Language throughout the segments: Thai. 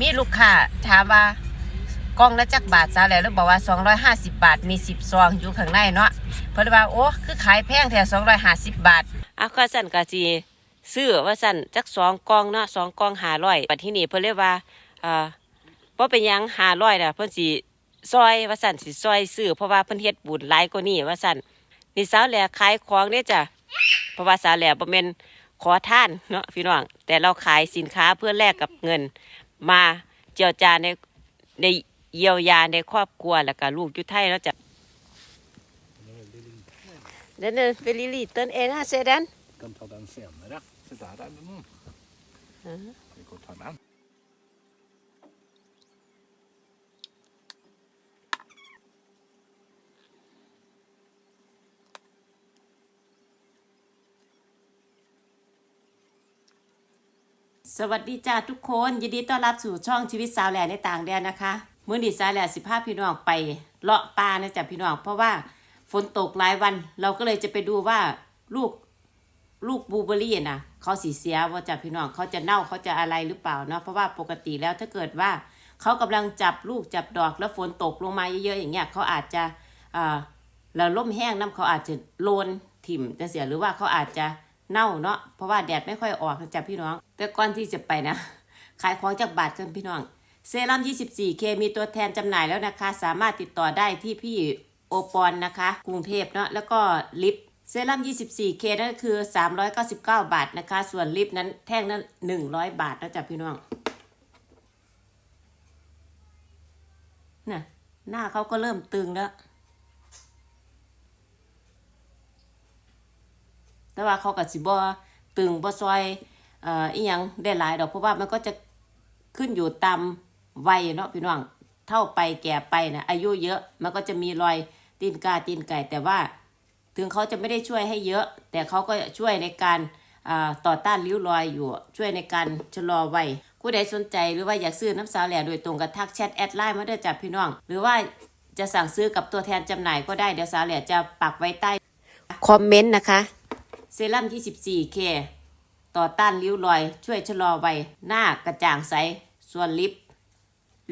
มีลูกค้าถามว่ากล่องละจักบาทซาแล้วหรือบอกว่า 250 บาท มี 10 ซองอยู่ข้างในเนาะเพิ่นว่าโอ้คือขายแพงแท้250 บาทอะก็สั่นก็สิซื้อว่าสั่นจักสองกล่องเนาะสองกล่อง500บัดที่นี่เพิ่นเรียกว่าเอ่าบ่เป็นหยัง500น่ะเพิ่นสิซอยว่าสั่นสิซอยซื้อเพราะว่าเพิ่นเฮ็ดบุญหลายกว่านี้ว่าสั่นนี่สาวแหล่ขายของเด้จ้ะเพราะว่าสาวแหล่บ่แม่นขอท่านเนาะพี่น้องแต่เราขายสินค้าเพื่อแลกกับเงิน มาเจียวจานในในเยียวยาในครอบครัวแล้วก็ลูกอยุไทยแล้วจะเดินเดินไปลิลี่เต้นเอ็นะเซดัน kan ta den senere. Se der er det noen. Vi kan ta den. สวัสดีจ้าทุกคนยินดีต้อนรับสู่ช่องชีวิตสาวแหล่ในต่างแดนนะคะมื้อนี้สาวแหล่สิพาพี่น้องไปเลาะป่านะจ๊ะพี่น้องเพราะว่าฝนตกหลายวัน เราก็เลยจะไปดูว่าลูกลูกบลูเบอร์รี่นะเขาสีเสียว่าจ้ะพี่น้องเขาจะเน่าเขาจะอะไรหรือเปล่าเนาะเพราะว่าปกติแล้วถ้าเกิดว่าเขากำลังจับลูกจับดอกแล้วฝนตกลงมาเยอะๆอย่างเงี้ยเขาอาจจะอ่าแล้วล่มแห้งน้ำเขาอาจจะโลนถิ่มจะเสียหรือว่าเขาอาจจะ เน่าเนาะเพราะว่าแดดไม่ค่อยออกจ๊ะพี่น้อง แต่ก่อนที่จะไปนะ ขายของจากบาทกันพี่น้อง เซรั่ม 24K มีตัวแทนจำหน่ายแล้วนะคะ สามารถติดต่อได้ที่พี่โอปอนนะคะ กรุงเทพเนาะแล้วก็ลิปเซรั่ม 24K นั่นคือ 399 บาทนะคะ ส่วนลิปนั้นแท่งนั้น 100 บาทนะจ๊ะพี่น้องน่ะหน้าเขาก็เริ่มตึงแล้ว แต่ว่าเขากับสิบอตึงบ่ซอยเอ่ออีหยังได้หลายดอกเพราะว่ามันก็จะขึ้นอยู่ตามวัยเนาะพี่น้องเท่าไปแก่ไปนะอายุเยอะมันก็จะมีรอยตีนกาตีนไก่แต่ว่า ถึงเขาจะไม่ได้ช่วยให้เยอะ แต่เขาก็ช่วยในการอ่าต่อต้านริ้วรอยอยู่ ช่วยในการชะลอวัยผู้ใดสนใจหรือว่าอยากซื้อน้ำสาวแหล่โดยตรงกับทักแชทแอดไลน์มาเด้อจ้ะพี่น้อง หรือว่าจะสั่งซื้อกับตัวแทนจำหน่ายก็ได้เดี๋ยวสาวแหล่จะปักไว้ใต้คอมเมนต์นะคะ เซรั่ม 24K ต่อต้านริ้วรอย ช่วยชะลอวัยหน้ากระจ่างใส ส่วนลิป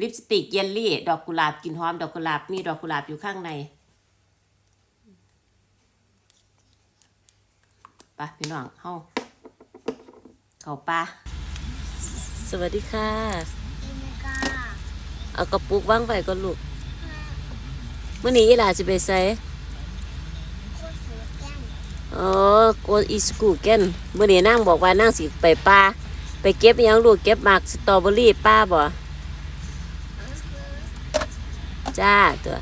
ลิปสติกเยลลี่ ดอกกุหลาบกลิ่นหอม ดอกกุหลาบ มีดอกกุหลาบอยู่ข้างในไปะพี่น้องเฮาเข้าป่าสวัสดีค่ะ เอากระปุกวางไว้ก่อนลูกมื่อนี้อีหลาสิไปใส่ อ๋อโกอีสกูเกนเมื่อนี้นางบอกว่านางสิไปป่าไปเก็บอิหยังลูกเก็บหมากสตรอเบอรี่ป้าบ่จ้าตัว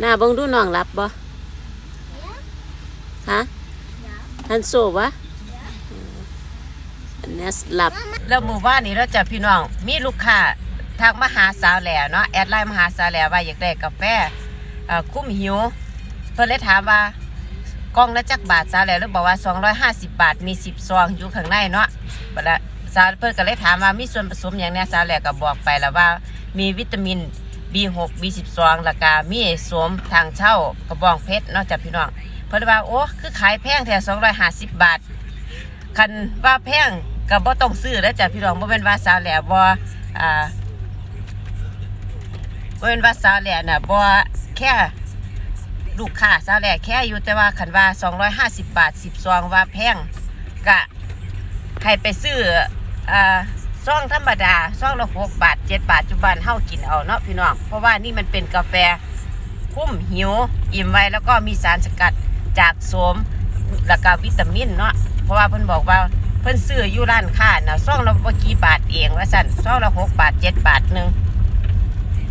หน้าบังดูน้องรับบ่ฮะฮันโซวะอันนี้หลับแล้วหมู่บ้านนี้เราจะพี่น้องมีลูกค้าทักมหาสาวแหล่เนาะแอดไลน์มหาสาวแหล่ว่าอยากได้กาแฟอ่อคุ้มหิว เพิ่นเลยถามว่ากล่องละจักบาทสาแหล่เลยบอกว่า 250 บาทมี 10 ซองอยู่ข้างในเนาะบัดละสาเพิ่นก็เลยถามว่ามีส่วนผสมอย่างแน่สาแหล่ก็บอกไปแล้วว่ามีวิตามิน B6 B12 แล้วก็มีสวมทางเช่ากระบองเพชรนาะจ้ะพี่น้อง เพิ่นว่าโอ้คือขายแพงแท้250 บาท คันว่าแพงก็บ่ต้องซื้อแล้วจ้ะพี่น้องบ่แม่นว่าสาแหล่บ่อ่าบ่แม่นว่าสาแหล่น่ะบ่แค่ ลูกค้าสาวแหลแค่อยู่แต่ว่าคันว่า 250 บาท 10 ซองว่าแพงก็ให้ไปซื้ออ่าซองธรรมดาซองละ6บาท7บาทจุบันเฮากินเอาเนาะพี่น้องเพราะว่านี่มันเป็นกาแฟคุ้มหิว อิ่มไว้แล้วก็มีสารสกัดจากโสมแล้วก็วิตามินเนาะเพราะว่าเพิ่นบอกว่าเพิ่นซื้ออยู่ร้านค้านะซองละบ่กี่บาทเองว่าซั่นซองละหกบาทเจ็ดบาทหนึ่ง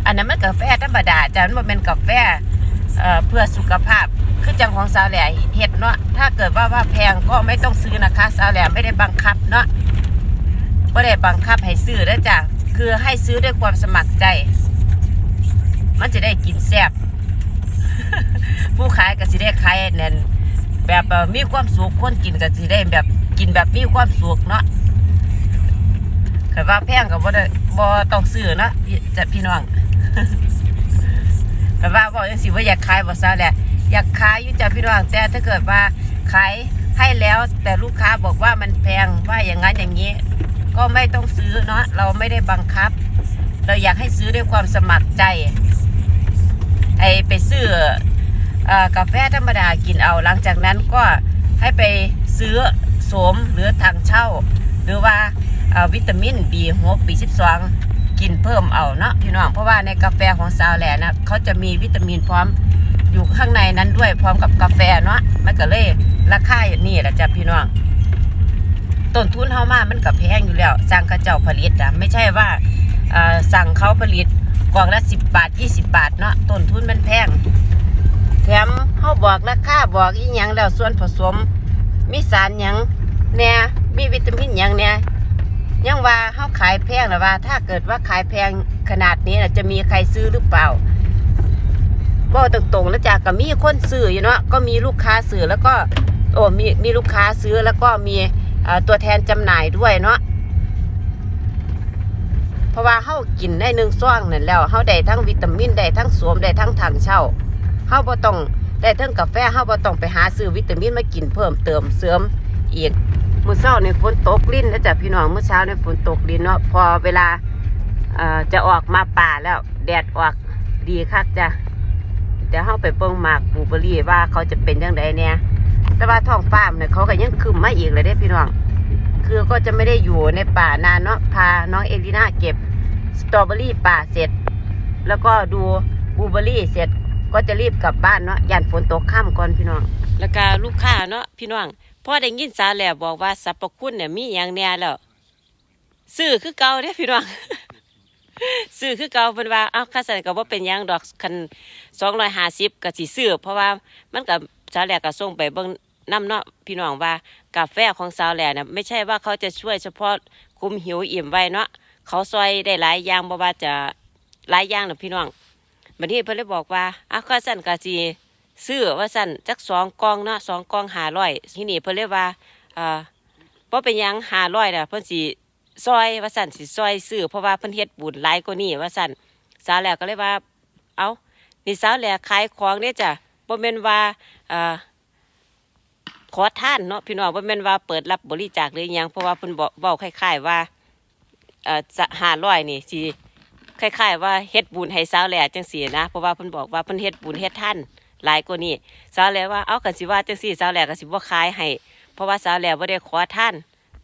อันนั้นมันกาแฟธรรมดาจ้ะมันเป็นกาแฟ เอ่อเพื่อสุขภาพคือจังของสาวแหล่เฮ็ดเนาะถ้าเกิดว่าว่าแพงก็ไม่ต้องซื้อนะคะสาวแหล่ไม่ได้บังคับเนาะบ่ได้บังคับให้ซื้อเด้อจ้ะคือให้ซื้อด้วยความสมัครใจ มันจะได้กินแซ่บผู้ขายก็สิได้ขายแน่นแบบมีความสุขคนกินก็สิได้แบบกินแบบมีความสุขเนาะแต่ว่าแพงก็บ่ได้บ่ต้องซื้อเนาะจะพี่น้อง แต่ว่าบอกจังสิว่าอยากขายบ่ซะแหละอยากขายอยู่จ้ะพี่น้องแต่ถ้าเกิดว่าขายให้แล้วแต่ลูกค้าบอกว่ามันแพงว่าอย่างนั้นอย่างนี้ ก็ไม่ต้องซื้อเนาะเราไม่ได้บังคับ เราอยากให้ซื้อด้วยความสมัครใจไอไปซื้ออกาแฟธรรมดากินเอาหลังจากนั้นก็ให้ไปซื้อโสมหรือทางเช่า หรือว่าวิตามิน B6 B12 กินเพิ่มเอาเนาะพี่น้องเพราะว่าในกาแฟของซาวแลนนะเขาจะมีวิตามินพร้อมอยู่ข้างในนั้นด้วยพร้อมกับกาแฟเนาะมันก็เลยราคานี่แหละจ้ะพี่น้องต้นทุนเฮามามันก็แพงอยู่แล้วสั่งเขาเจ้าผลิตอะไม่ใช่ว่าสั่งเขาผลิตกล่องละ10บบาท20บาทเนาะต้นทุนมันแพงแถมเฮาบอกราคาบอกอีหยังแล้วส่วนผสมมีสารหยังแหน่ยมีวิตามินหยังแหน่ย ยังว่าเฮาขายแพงหรือว่า ถ้าเกิดว่าขายแพงขนาดนี้นะจะมีใครซื้อหรือเปล่าบอกตรงๆแล้วจ้ะก็มีคนซื้ออยู่เนาะก็มีลูกค้าซื้อแล้วก็โอ้มีมีลูกค้าซื้อแล้วก็มีตัวแทนจำหน่ายด้วยเนาะเพราะว่าเฮากินได้หนึ่งซ่องนั่นแล้วเฮาได้ทั้งวิตามินได้ทั้งสวมได้ทั้งถังเช่าเฮาบ่ต้องได้ทั้งกาแฟเฮาบ่ต้องไปหาซื้อวิตามินมากินเพิ่มเติมเสริมอีก มื้อเช้าในฝนตกลิ้นนะจ๊ะพี่น้องเมื้อเช้าในฝนตกลิ้นเนาะพอเวลาเอ่อจะออกมาป่าแล้วแดดออกดีคักจ้ะเดี๋ยวเฮาไปเบิ่งหมากบลูเบอรี่ว่าเขาจะเป็นจังไดเนี่ยแต่ว่าท้องฟ้ามเนี่ยเขาก็ยังคืมมาอีกเลยเด้พี่น้อง คือก็จะไม่ได้อยู่ในป่านานเนาะพาน้องเอลิน่าเก็บสตรอเบอรี่ป่าเสร็จ แล้วก็ดูบูเบอรี่เสร็จ ก็จะรีบกลับบ้านเนาะยันฝนตกค่ำก่อนพี่น้อง แล้วก็ลูกค้าเนาะพี่น้องพ่อได้ยินสาแหล่บอกว่าสรรพคุณเนี่ยมีอย่างแน่แล้วซื้อคือเก่าเด้พี่น้องซื้อคือเก่าเป็นว่าเอ้าค่าสั่นก็บ่เป็นหยังดอกคัน250ก็สิซื้อเพราะว่ามันก็สาวแหล่ก็ส่งไปเบิ่งนํเนาะพี่น้องว่ากาแฟของสาวแหล่น่ะไม่ใช่ว่าเขาจะช่วยเฉพาะคุมหิวอิ่มไว้เนาะเขาซอยได้หลายอย่างบ่ว่าจะหลายอย่างน่ะพี่น้อง บัดนี้เพิ่นเลยบอกว่าอ้าวค่าสั่นก็สิซื้อว่าสั่นจักสองกองเนาะสองกล่อง500ทีนี้เพิ่นเลยว่าเอ่อบ่เป็นหยัง500น่ะเพิ่นสิซอยว่าสั่นสิซอยซื้อเพราะว่าเพิ่นเฮ็ดบุญหลายกว่านี้ว่าสั่นสาวแหลกก็เลยว่า เอานี่สาวแหลกขายของเนี่ยจ้ะบ่แม่นว่าเอ่อขอท่านเนาะพี่น้องบ่แม่นว่าเปิดรับบริจาคหรือหยังเพราะว่าเพิ่นบอกเว้าคล้ายๆว่าเอ่อจะ500นี่สิ คล้ายๆว่าเฮ็ดบุญให้สาวแหลกจังซี่นะเพราะว่าเพิ่นบอกว่าเพิ่นเฮ็ดบุญเฮ็ดท่านหลายกว่านี้สาวแหลกว่าเอากันสิว่าจังซี่สาวแหลกก็สิบ่ขายให้เพราะว่าสาวแหลกบ่ได้ขอท่าน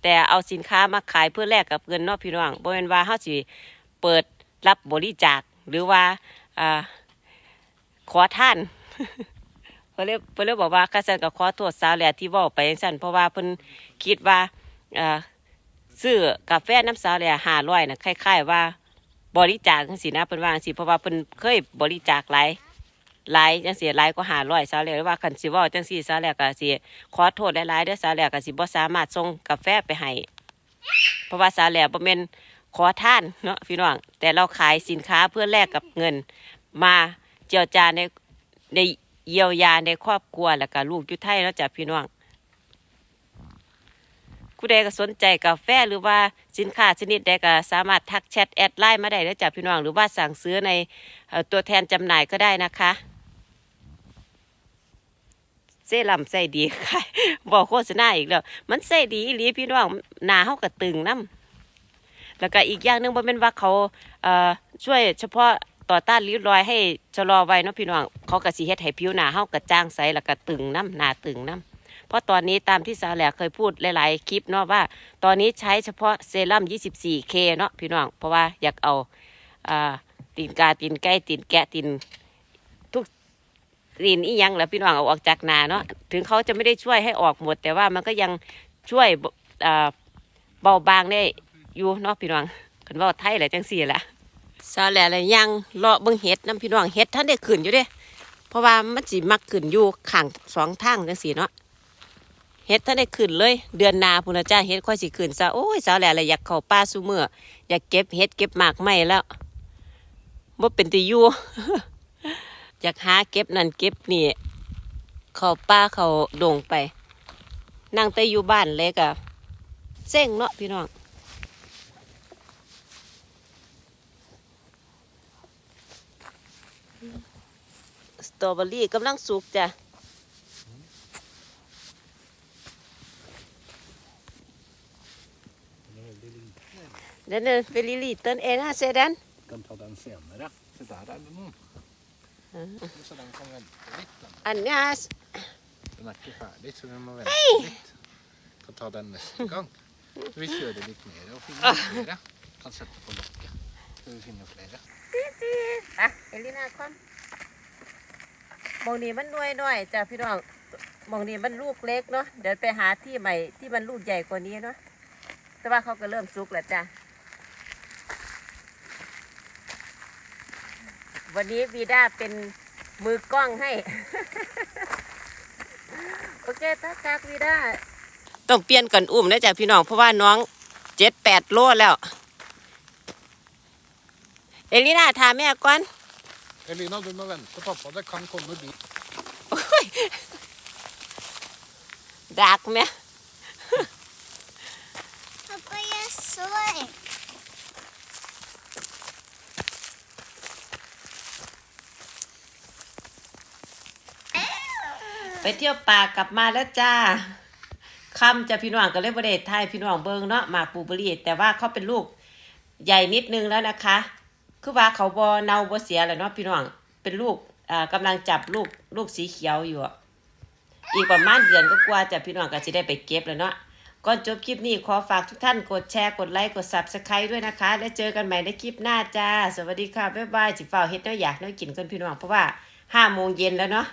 แต่เอาสินค้ามาขายเพื่อแลกกับเงินเนอกพี่น้องบ่แม่นว่าเฮาสิเปิดรับบริจาคหรือว่าอ่าขอท่านเพิ่นเลยเพิ่นเลยบอกว่าข้าซั่นก็ขอโทษสาวแหล่ที่เว้าไปจังซั่นเพราะว่าเพิ่นคิดว่าอ่าซื้อกาแฟน้ำสาวแหล่500น่ะคล้ายๆว่า บริจาคจังซี่นะเพิ่นว่าจังซี่เพราะว่าเพิ่นเคยบริจาคหลายหลายจังซี่หลายกว่า500สาวแหล่ว่าคันสิเว้าจังซี่สาแหล่ก็สิขอโทษหลายๆเด้อสาแหลกก็สิบ่สามารถส่งกาแฟไปให้เพราะว่าสาแหลกบ่แม่นขอท่านเนาะพี่น้องแต่เราขายสินค้าเพื่อแลกกับเงิน มาเจียวจานในในเยียวยาในครอบครัวแล้วก็ลูกอยู่ไทยเนาะจ้ะพี่น้อง ผู้ใดก็สนใจกาแฟหรือว่าสินค้าชนิดใดก็สามารถทักแชทแอดไลน์มาได้เด้อจ้ะพี่น้องหรือว่าสั่งซื้อในตัวแทนจำหน่ายก็ได้นะคะเซรั่มใส่ดีค่ะบอกโฆษณาอีกแล้ว มันใส่ดีอีหลีพี่น้องหนาเฮากระตึงน้ำแล้วก็อีกอย่างหนึงบ่แม่นว่าเขาเอ่อช่วยเฉพาะต่อต้านริ้วรอยให้ชะลอไว้เนาะพี่น้องเขาก็สิเฮ็ดให้ผิวหน้าเฮากระจ่างใสแล้วก็ตึงน้ำหน้าตึงน้ำ เพราะตอนนี้ตามที่สาวแหลกเคยพูดหลาย ๆ คลิปเนาะว่า ตอนนี้ใช้เฉพาะเซรั่ม 24K เนาะพี่น้อง เพราะว่าอยากเอาอตีนกาตีนไก่ตีนแกะตีนทุกลิ่นอียังแล้วพี่น้องเอาออกจากนาเนาะถึงเขาจะไม่ได้ช่วยให้ออกหมด แต่ว่ามันก็ยังช่วยเบาบางได้อยู่เนาะพี่น้องคันว่าไทยแหละจังสี่แหละซาแหล่ละยังเลาะเบิ่งเห็ดน้ำพี่น้องเห็ดท่านได้ขึ้นอยู่เด้ เพราะว่ามันสิมักขึ้นอยู่ข้างสองทางจังสี่เนาะ เห็ดท่านได้ขึ้นเลย เดือนนาพุ่นจ้าเห็ดค่อยสิขึ้นซะโอ้ยสาวแหล่ละอยากเข้าป่าซุมืออยากเก็บเห็ดเก็บหมากไม้แล้วบ่เป็นติอยู่อยากหาเก็บนั่นเก็บนี่เขาป้าเขาโด่งไป นั่งแต่อยู่บ้านเล็กอะเซ็งเนาะพี่น้องสตรอเบอรี่กำลังสุกจ้ะ Det var väldigt lite. Den är väldigt liten. Är den här sedan? Kan ta den senare. Så där. Mm. Så den kommer väldigt lite. Annars. Den är inte färdig så den må vänta lite. Kan ta den nästa gång. Så vi kör det lite mer och finner flera. Kan sätta på locket. Så vi finner flera. อะเอลินาคอนมองนี้มันน้อยน้อยๆจ้ะพี่น้องมองนี้มันลูกเล็กเนาะเดี๋ยวไปหาที่ใหม่ที่มันลูกใหญ่กว่านี้เนาะแต่ว่าเขาก็เริ่มสุกแล้วจ้ะ วันนี้วีด้าเป็นมือกล้องให้ โอเคทักทักวีด้าต้องเปลี่ยนกันอุ้มนะจ๊ะพี่น้อง เพราะว่าน้องเจ็ดแปดโลแล้ว เอลิน่าถามแม่ก่อน Elina du må vänta pappa. Det kan komma bil. ดักแม่ Pappa, jag såg. ไปเที่ยวป่ากลับมาแล้วจ้าค่ำจะพี่น้องก็เลยบริเดไทยพี่น้องเบิงเนาะหมากปูบรีแต่ว่าเขาเป็นลูกใหญ่นิดนึงแล้วนะคะ คือว่าเขาบอเนาบอเสียแล้วเนาะพี่น้องเป็นลูกอ่ากำลังจับลูกลูกสีเขียวอยู่อะอีกประมาณเดือนก็กว่าจะพี่น้องก็จะได้ไปเก็บแล้วเนาะก่อนจบคลิปนี้ขอฝากทุกท่านกดแชร์กดไลค์กด subscribe ด้วยนะคะ แล้วเจอกันใหม่ในคลิปหน้าจ้า สวัสดีค่ะ บ๊ายบายจิฝ่าวเฮ็ดเนาะอยากเนาะกินกันพี่น้องเพราะว่าห้าโมงเย็นแล้วเนาะ